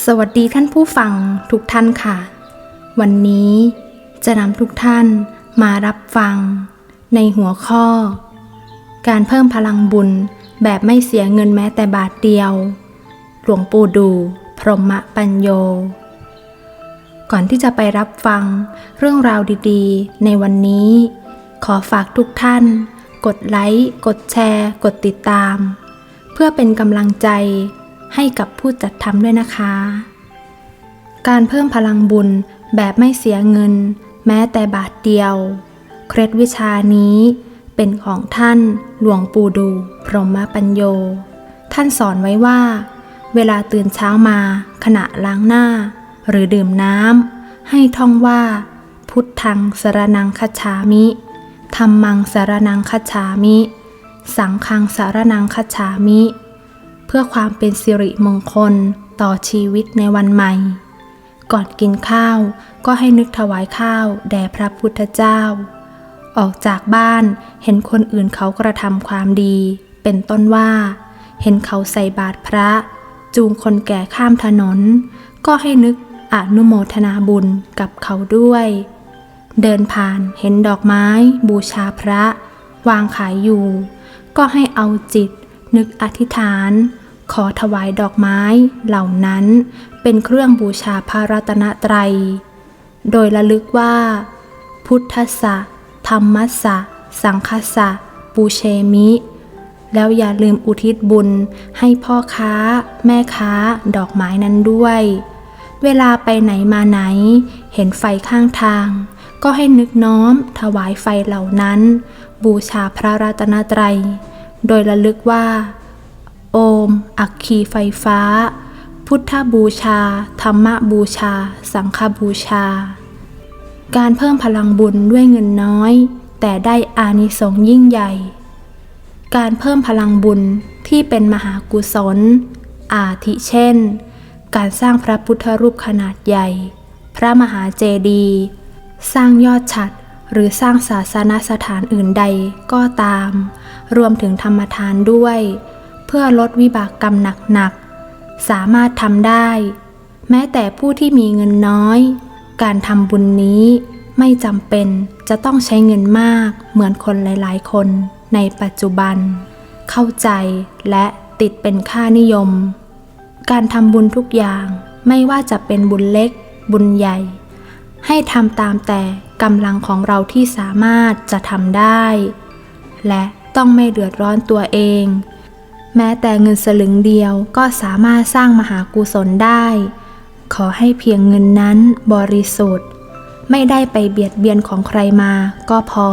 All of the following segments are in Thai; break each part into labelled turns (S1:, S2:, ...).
S1: สวัสดีท่านผู้ฟังทุกท่านค่ะ วันนี้จะนำทุกท่านมารับฟัง ในหัวข้อ การเพิ่มพลังบุญแบบไม่เสียเงินแม้แต่บาทเดียว หลวงปู่ดู พรหมปัญโย ก่อนที่จะไปรับฟังเรื่องราวดีๆ ในวันนี้ ขอฝากทุกท่าน กดไลค์ กดแชร์ กดติดตาม เพื่อเป็นกำลังใจ ให้กับผู้จัดทำด้วยนะคะ การเพิ่มพลังบุญแบบไม่เสียเงิน แม้แต่บาทเดียว เคล็ดวิชานี้เป็นของท่านหลวงปู่ดู พรหมปัญโย ท่านสอนไว้ว่า เวลาตื่นเช้ามาขณะล้างหน้า หรือดื่มน้ำให้ท่องว่า พุทธังสรนังคัจฉามิธรรมังสรนังคัจฉามิ สังฆังสารนังคัจฉามิ เพื่อความเป็นสิริมงคลต่อชีวิตในวันใหม่ ก่อนกินข้าวก็ให้นึกถวายข้าวแด่พระพุทธเจ้า ออกจากบ้านเห็นคนอื่นเขากระทำความดี เป็นต้นว่า เห็นเขาใส่บาตรพระ จูงคนแก่ข้ามถนน ก็ให้นึกอนุโมทนาบุญกับเขาด้วย เดินผ่านเห็นดอกไม้ บูชาพระ วางขายอยู่ ก็ให้เอาจิต นึกอธิษฐาน ขอถวายดอกไม้เหล่านั้นเป็นเครื่องบูชาพระรัตนตรัย โดยระลึกว่า พุทธสะธรรมสะ สังคสะ ปูเชมิ แล้วอย่าลืมอุทิศบุญให้พ่อค้า แม่ค้า ดอกไม้นั้นด้วย เวลาไปไหนมาไหน เห็นไฟข้างทาง ก็ให้นึกน้อมถวายไฟเหล่านั้น บูชาพระรัตนตรัย โดยระลึกว่า โอม อัคคีไฟฟ้า พุทธบูชา ธรรมบูชา สังฆบูชา การเพิ่มพลังบุญด้วยเงินน้อย แต่ได้อานิสงส์ยิ่งใหญ่ การเพิ่มพลังบุญที่เป็นมหากุศล อาทิเช่น การสร้างพระพุทธรูปขนาดใหญ่ พระมหาเจดีย์สร้างยอดฉัดหรือสร้างศาสนสถานอื่นใดก็ตาม รวมถึงธรรมทานด้วย พื่อลดวิบากกรรมหนักๆ สามารถทำได้ แม้แต่ผู้ที่มีเงินน้อย การทำบุญนี้ไม่จำเป็นจะต้องใช้เงินมากเหมือนคนหลายๆ คนในปัจจุบัน เข้าใจและติดเป็นค่านิยม การทำบุญทุกอย่างไม่ว่าจะเป็นบุญเล็ก บุญใหญ่ ให้ทำตามแต่กำลังของเราที่สามารถจะทำได้ และต้องไม่เดือดร้อนตัวเอง แม้แต่เงินสลึงเดียวก็สามารถสร้างมหากุศลได้ ขอให้เพียงเงินนั้นบริสุทธิ์ ไม่ได้ไปเบียดเบียนของใครมาก็พอ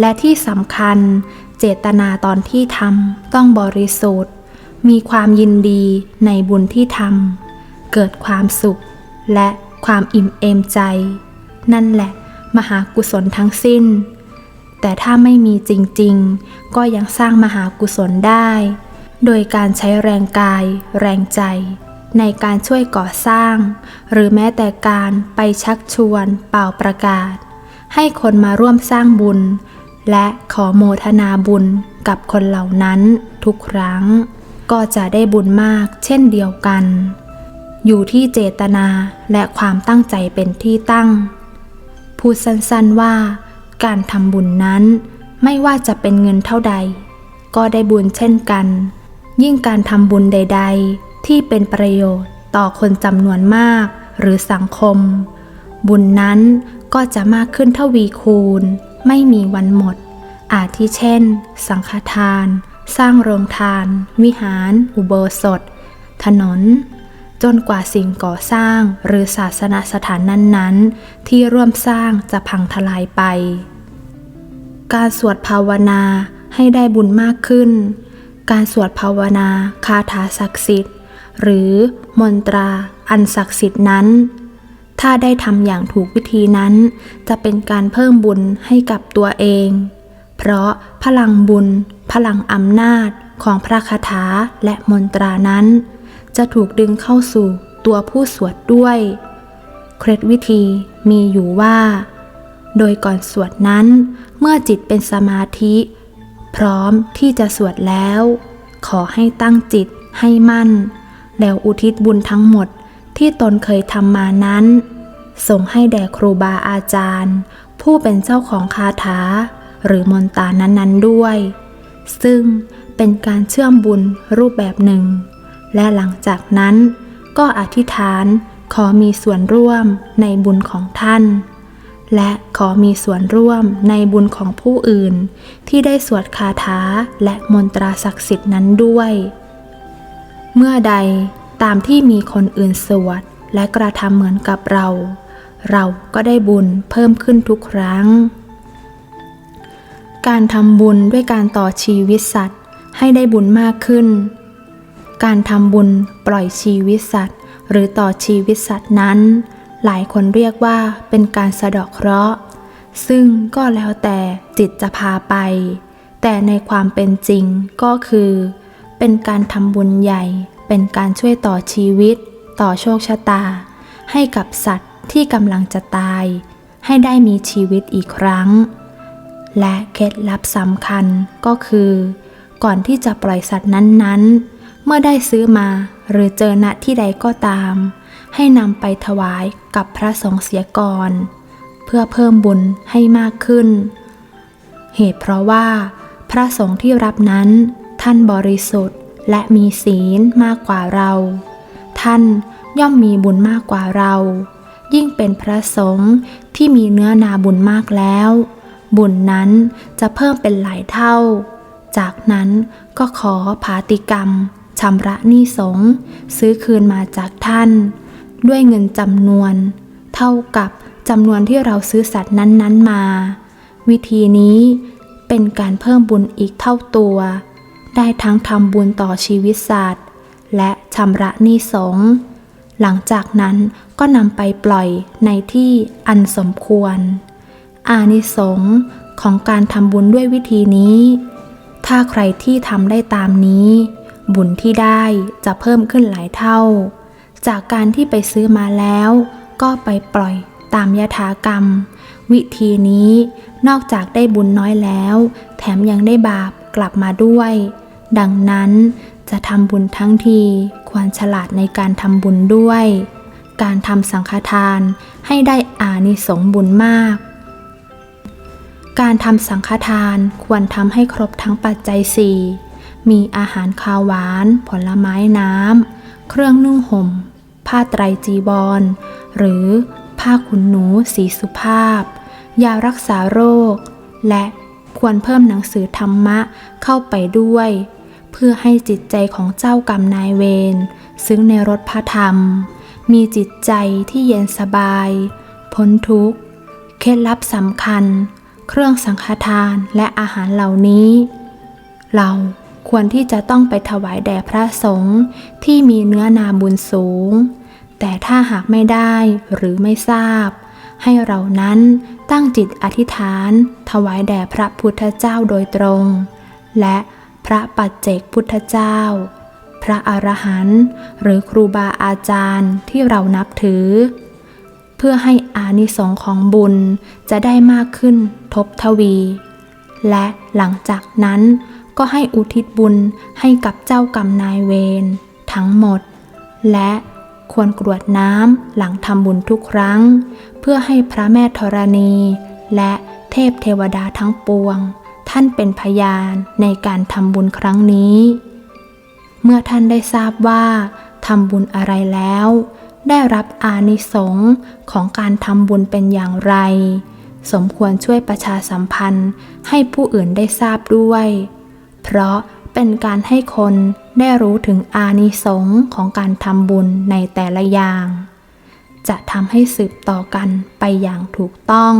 S1: และที่สำคัญ เจตนาตอนที่ทำต้องบริสุทธิ์ มีความยินดีในบุญที่ทำเกิดความสุข และความอิ่มเอมใจ นั่นแหละ มหากุศลทั้งสิ้นแต่ถ้าไม่มีจริง ๆ ก็ยังสร้างมหากุศลได้ โดยการใช้แรงกาย แรงใจ ในการช่วยก่อสร้าง หรือแม้แต่การไปชักชวนเป่าประกาศ ให้คนมาร่วมสร้างบุญ และขอโมทนาบุญกับคนเหล่านั้นทุกครั้ง ก็จะได้บุญมากเช่นเดียวกัน อยู่ที่เจตนาและความตั้งใจเป็นที่ตั้ง พูดสั้นๆว่า การทำบุญนั้นไม่ว่าจะเป็นเงินเท่าใด ก็ได้บุญเช่นกัน ยิ่งการทำบุญใด ๆ ที่เป็นประโยชน์ต่อคนจำนวนมากหรือสังคม บุญนั้นก็จะมากขึ้นทวีคูณ ไม่มีวันหมด อาทิเช่น สังฆทาน สร้างโรงทาน วิหาร อุโบสถ ถนน จนกว่าสิ่งก่อสร้างหรือศาสนาสถานนั้นๆ ที่ร่วมสร้างจะพังทลายไป การสวดภาวนาให้ได้บุญมากขึ้น การสวดภาวนาคาถาศักดิ์สิทธิ์ หรือมนตราอันศักดิ์สิทธิ์นั้น ถ้าได้ทำอย่างถูกวิธีนั้น จะเป็นการเพิ่มบุญให้กับตัวเอง เพราะพลังบุญ พลังอำนาจของพระคาถาและมนตรานั้น จะถูกดึงเข้าสู่ตัวผู้สวดด้วย เคล็ดวิธีมีอยู่ว่า โดยก่อนสวดนั้น เมื่อจิตเป็นสมาธิ พร้อมที่จะสวดแล้ว ขอให้ตั้งจิตให้มั่น แล้วอุทิศบุญทั้งหมดที่ตนเคยทำมานั้น ส่งให้แด่ครูบาอาจารย์ ผู้เป็นเจ้าของคาถา หรือมนตานั้นๆด้วย ซึ่งเป็นการเชื่อมบุญรูปแบบหนึ่ง และหลังจากนั้นก็อธิษฐานขอมีส่วนร่วมในบุญของท่าน และขอมีส่วนร่วมในบุญของผู้อื่น ที่ได้สวดคาถาและมนตราศักดิ์สิทธิ์นั้นด้วย เมื่อใดตามที่มีคนอื่นสวดและกระทำเหมือนกับเรา เราก็ได้บุญเพิ่มขึ้นทุกครั้ง การทำบุญด้วยการต่อชีวิตสัตว์ให้ได้บุญมากขึ้น การทำบุญปล่อยชีวิตสัตว์หรือต่อชีวิตสัตว์นั้น หลายคนเรียกว่าเป็นการสะดาะเคราะห์ ซึ่งก็แล้วแต่จิตจะพาไป แต่ในความเป็นจริงก็คือ เป็นการทำบุญใหญ่ เป็นการช่วยต่อชีวิต ต่อโชคชะตา ให้กับสัตว์ที่กำลังจะตาย ให้ได้มีชีวิตอีกครั้ง และเคล็ดลับสำคัญก็คือ ก่อนที่จะปล่อยสัตว์นั้นๆ เมื่อได้ซื้อมาหรือเจอณที่ใดก็ตาม ให้นำไปถวายกับพระสงฆ์เสียก่อน เพื่อเพิ่มบุญให้มากขึ้น เหตุเพราะว่า พระสงฆ์ที่รับนั้น ท่านบริสุทธิ์และมีศีลมากกว่าเรา ท่านย่อมมีบุญมากกว่าเรา ยิ่งเป็นพระสงฆ์ที่มีเนื้อนาบุญมากแล้ว บุญนั้นจะเพิ่มเป็นหลายเท่า จากนั้นก็ขอผาติกรรมชำระหนี้สงฆ์ซื้อคืนมาจากท่าน ด้วยเงินจำนวน เท่ากับจำนวนที่เราซื้อสัตว์นั้นๆมา วิธีนี้เป็นการเพิ่มบุญอีกเท่าตัว ได้ทั้งทำบุญต่อชีวิตสัตว์ และชำระหนี้สงหลังจากนั้นก็นำไปปล่อยในที่อันสมควร อานิสงส์ของการทำบุญด้วยวิธีนี้ ถ้าใครที่ทำได้ตามนี้ บุญที่ได้จะเพิ่มขึ้นหลายเท่า จากการที่ไปซื้อมาแล้ว ก็ไปปล่อยตามยถากรรม วิธีนี้นอกจากได้บุญน้อยแล้ว แถมยังได้บาปกลับมาด้วย ดังนั้นจะทำบุญทั้งทีควรฉลาดในการทำบุญด้วย การทำสังฆทานให้ได้อานิสงส์บุญมาก การทำสังฆทานควรทำให้ครบทั้งปัจจัยสี่มีอาหารคาวหวาน ผลไม้น้ำ เครื่องนุ่งห่ม ผ้าไตรจีวรหรือผ้าขุนหนูสีสุภาพ ยารักษาโรค และควรเพิ่มหนังสือธรรมะเข้าไปด้วย เพื่อให้จิตใจของเจ้ากรรมนายเวรซึ่งในรถพระธรรม มีจิตใจที่เย็นสบาย พ้นทุกข์ เคล็ดลับสำคัญ เครื่องสังฆทานและอาหารเหล่านี้ เรา ควรที่จะต้องไปถวายแด่พระสงฆ์ที่มีเนื้อนาบุญสูง แต่ถ้าหากไม่ได้หรือไม่ทราบ ให้เรานั้นตั้งจิตอธิษฐาน ถวายแด่พระพุทธเจ้าโดยตรง และพระปัจเจกพุทธเจ้า พระอรหันต์หรือครูบาอาจารย์ที่เรานับถือ เพื่อให้อานิสงส์ของบุญจะได้มากขึ้นทบทวี และหลังจากนั้น ก็ให้อุทิศบุญให้กับเจ้ากรรมนายเวรทั้งหมด และควรกรวดน้ำหลังทำบุญทุกครั้ง เพื่อให้พระแม่ธรณี และเทพเทวดาทั้งปวง ท่านเป็นพยานในการทำบุญครั้งนี้ เมื่อท่านได้ทราบว่าทำบุญอะไรแล้ว ได้รับอานิสงส์ของการทำบุญเป็นอย่างไร สมควรช่วยประชาสัมพันธ์ให้ผู้อื่นได้ทราบด้วย เพราะเป็นการให้คนได้รู้ถึงอานิสงส์ของการทำบุญในแต่ละอย่าง จะทำให้สืบต่อกันไปอย่างถูกต้อง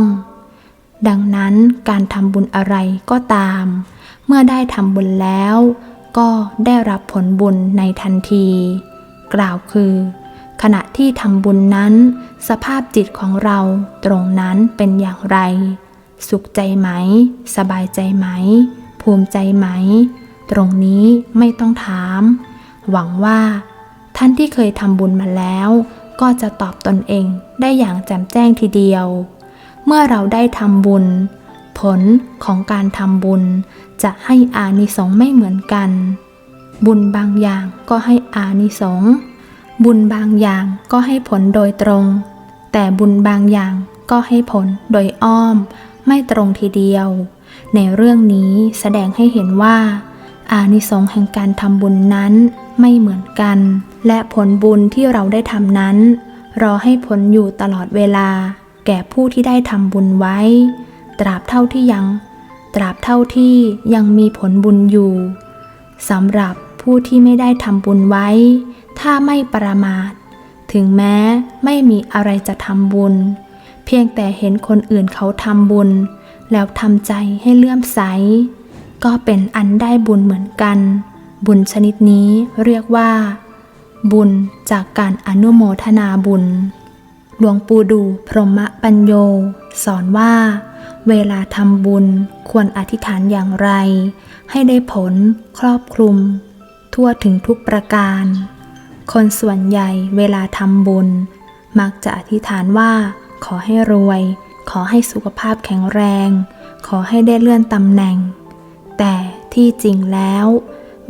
S1: ดังนั้นการทำบุญอะไรก็ตาม เมื่อได้ทำบุญแล้ว ก็ได้รับผลบุญในทันที กล่าวคือ ขณะที่ทำบุญนั้น สภาพจิตของเราตรงนั้นเป็นอย่างไร สุขใจไหม สบายใจไหม ภูมิใจไหม ตรงนี้ไม่ต้องถาม หวังว่า ท่านที่เคยทำบุญมาแล้ว ก็จะตอบตนเองได้อย่างแจ่มแจ้งทีเดียว เมื่อเราได้ทำบุญ ผลของการทำบุญ จะให้อานิสงส์ไม่เหมือนกัน บุญบางอย่างก็ให้อานิสงส์บุญบางอย่างก็ให้ผลโดยตรง แต่บุญบางอย่างก็ให้ผลโดยอ้อม ไม่ตรงทีเดียว ในเรื่องนี้แสดงให้เห็นว่า อานิสงส์แห่งการทำบุญนั้นไม่เหมือนกัน และผลบุญที่เราได้ทำนั้น รอให้ผลอยู่ตลอดเวลา แก่ผู้ที่ได้ทำบุญไว้ ตราบเท่าที่ยัง ตราบเท่าที่ยังมีผลบุญอยู่สำหรับผู้ที่ไม่ได้ทำบุญไว้ ถ้าไม่ประมาท ถึงแม้ไม่มีอะไรจะทำบุญ เพียงแต่เห็นคนอื่นเขาทำบุญ แล้วทำใจให้เลื่อมใส ก็เป็นอันได้บุญเหมือนกัน บุญชนิดนี้เรียกว่า บุญจากการอนุโมทนาบุญ หลวงปู่ดูพรหมปัญโย สอนว่า เวลาทำบุญควรอธิษฐานอย่างไร ให้ได้ผลครอบคลุม ทั่วถึงทุกประการ คนส่วนใหญ่เวลาทำบุญ มักจะอธิษฐานว่าขอให้รวย ขอให้สุขภาพแข็งแรง ขอให้ได้เลื่อนตำแหน่ง แต่ที่จริงแล้ว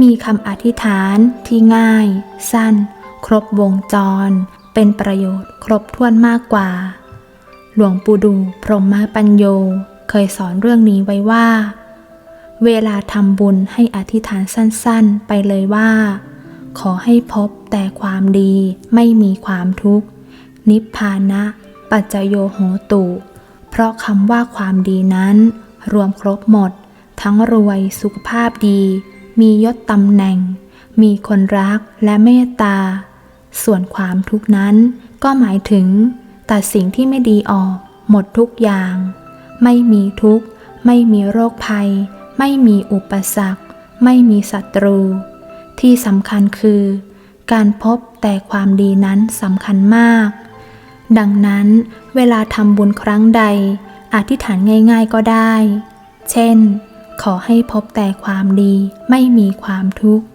S1: มีคำอธิษฐานที่ง่าย สั้น ครบวงจร เป็นประโยชน์ครบถ้วนมากกว่า หลวงปู่ดูพรหมปัญโยเคยสอนเรื่องนี้ไว้ว่า เวลาทำบุญให้อธิษฐานสั้นๆ ไปเลยว่า ขอให้พบแต่ความดีไม่มีความทุกข์ นิพพานะ ปัจจโยโหตุ ราะคำว่าความดีนั้น รวมครบหมด ทั้งรวยสุขภาพดี มียศตำแหน่ง มีคนรักและเมตตา ส่วนความทุกนั้นก็หมายถึง ตัดสิ่งที่ไม่ดีออก หมดทุกอย่าง ไม่มีทุกข์ ไม่มีโรคภัย ไม่มีอุปสรรค ไม่มีศัตรู ที่สำคัญคือ การพบแต่ความดีนั้นสำคัญมาก ดังนั้นเวลาทำบุญครั้งใด อธิษฐานง่ายๆก็ได้ เช่น ขอให้พบแต่ความดีไม่มีความทุกข์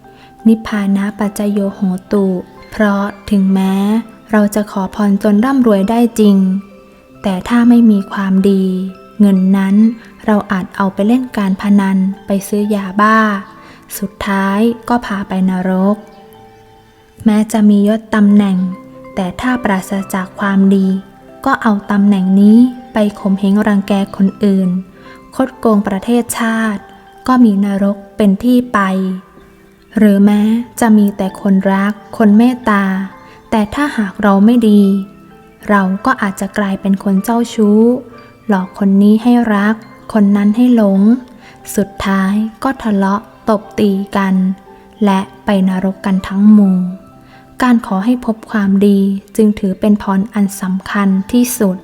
S1: นิพพานะปัจจโยโหตุ เพราะถึงแม้ เราจะขอพรจนร่ำรวยได้จริง แต่ถ้าไม่มีความดี เงินนั้นเราอาจเอาไปเล่นการพนันไปซื้อยาบ้า สุดท้ายก็พาไปนรก แม้จะมียศตำแหน่ง แต่ถ้าปราศจากความดี ก็เอาตำแหน่งนี้ไปข่มเหงรังแกคนอื่น คดโกงประเทศชาติ ก็มีนรกเป็นที่ไป หรือแม้จะมีแต่คนรัก คนเมตตา แต่ถ้าหากเราไม่ดี เราก็อาจจะกลายเป็นคนเจ้าชู้ หลอกคนนี้ให้รัก คนนั้นให้หลง สุดท้ายก็ทะเลาะตบตีกัน และไปนรกกันทั้งหมู่ การขอให้พบความดีจึงถือเป็นพรอันสำคัญที่สุด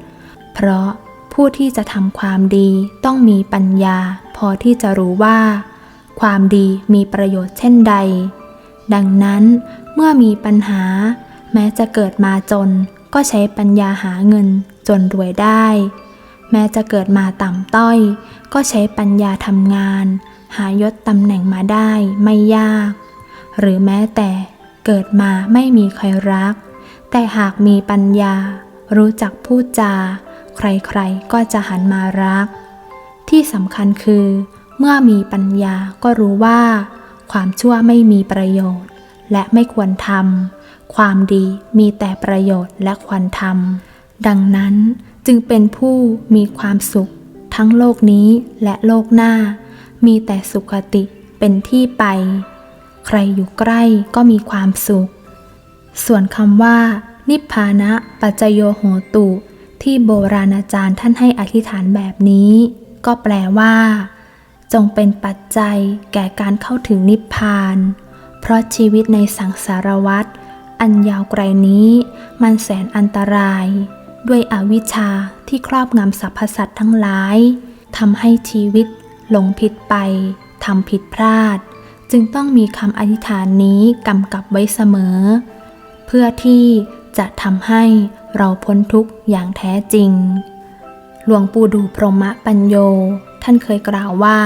S1: เพราะผู้ที่จะทำความดีต้องมีปัญญา พอที่จะรู้ว่า ความดีมีประโยชน์เช่นใด ดังนั้นเมื่อมีปัญหา แม้จะเกิดมาจน ก็ใช้ปัญญาหาเงินจนรวยได้ แม้จะเกิดมาต่ำต้อย ก็ใช้ปัญญาทำงาน หายศตำแหน่งมาได้ไม่ยาก หรือแม้แต่ เกิดมาไม่มีใครรัก แต่หากมีปัญญา รู้จักพูดจา ใครๆ ก็จะหันมารัก ที่สำคัญคือ เมื่อมีปัญญาก็รู้ว่า ความชั่วไม่มีประโยชน์ และไม่ควรทำความดีมีแต่ประโยชน์และควรทำดังนั้นจึงเป็นผู้มีความสุข ทั้งโลกนี้และโลกหน้า มีแต่สุขติเป็นที่ไป ใครอยู่ใกล้ก็มีความสุข ส่วนคำว่า นิพพานะปัจจโยโหตุ ที่โบราณอาจารย์ท่านให้อธิษฐานแบบนี้ ก็แปลว่า จงเป็นปัจจัยแก่การเข้าถึงนิพพาน เพราะชีวิตในสังสารวัฏอันยาวไกลนี้ มันแสนอันตราย ด้วยอวิชชาที่ครอบงำสรรพสัตว์ทั้งหลายทำให้ชีวิตหลงผิดไปทำผิดพลาด จึงต้องมีคำอธิษฐานนี้กำกับไว้เสมอ เพื่อที่จะทำให้เราพ้นทุกข์อย่างแท้จริง หลวงปู่ดูพรหมปัญโย ท่านเคยกล่าวว่า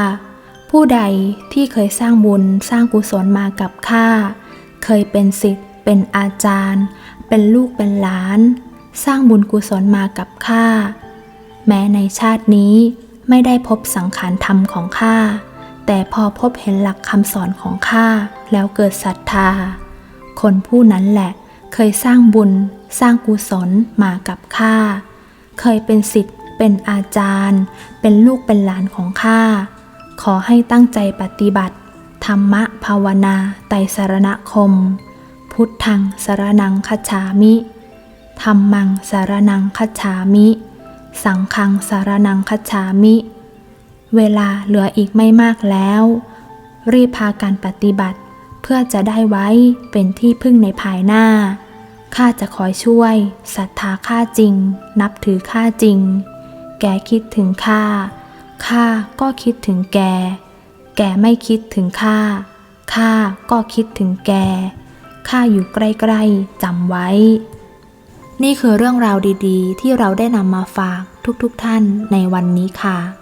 S1: ผู้ใดที่เคยสร้างบุญสร้างกุศลมากับข้า เคยเป็นศิษย์เป็นอาจารย์ เป็นลูกเป็นหลาน สร้างบุญกุศลมากับข้า แม้ในชาตินี้ไม่ได้พบสังขารธรรมของข้า แต่พอพบเห็นหลักคำสอนของข้าแล้วเกิดศรัทธา คนผู้นั้นแหละ เคยสร้างบุญ สร้างกุศลมากับข้า เคยเป็นสิทธิ์ เป็นอาจารย์ เป็นลูกเป็นหลานของข้า ขอให้ตั้งใจปฏิบัติ ธรรมะภาวนาไตรสรณคม พุทธังสารนังคัจฉามิธรรมังสารนังคัจฉามิ สังฆังสารนังคัจฉามิ เวลาเหลืออีกไม่มากแล้ว รีบพาการปฏิบัติ เพื่อจะได้ไว้เป็นที่พึ่งในภายหน้าข้าจะคอยช่วยศรัทธาข้าจริง นับถือข้าจริง แกคิดถึงข้าข้าก็คิดถึงแก แกไม่คิดถึงข้าข้าก็คิดถึงแกข้าอยู่ใกล้ๆจำไว้ นี่คือเรื่องราวดีๆ ที่เราได้นำมาฝากทุกๆทท่านในวันนี้ค่ะ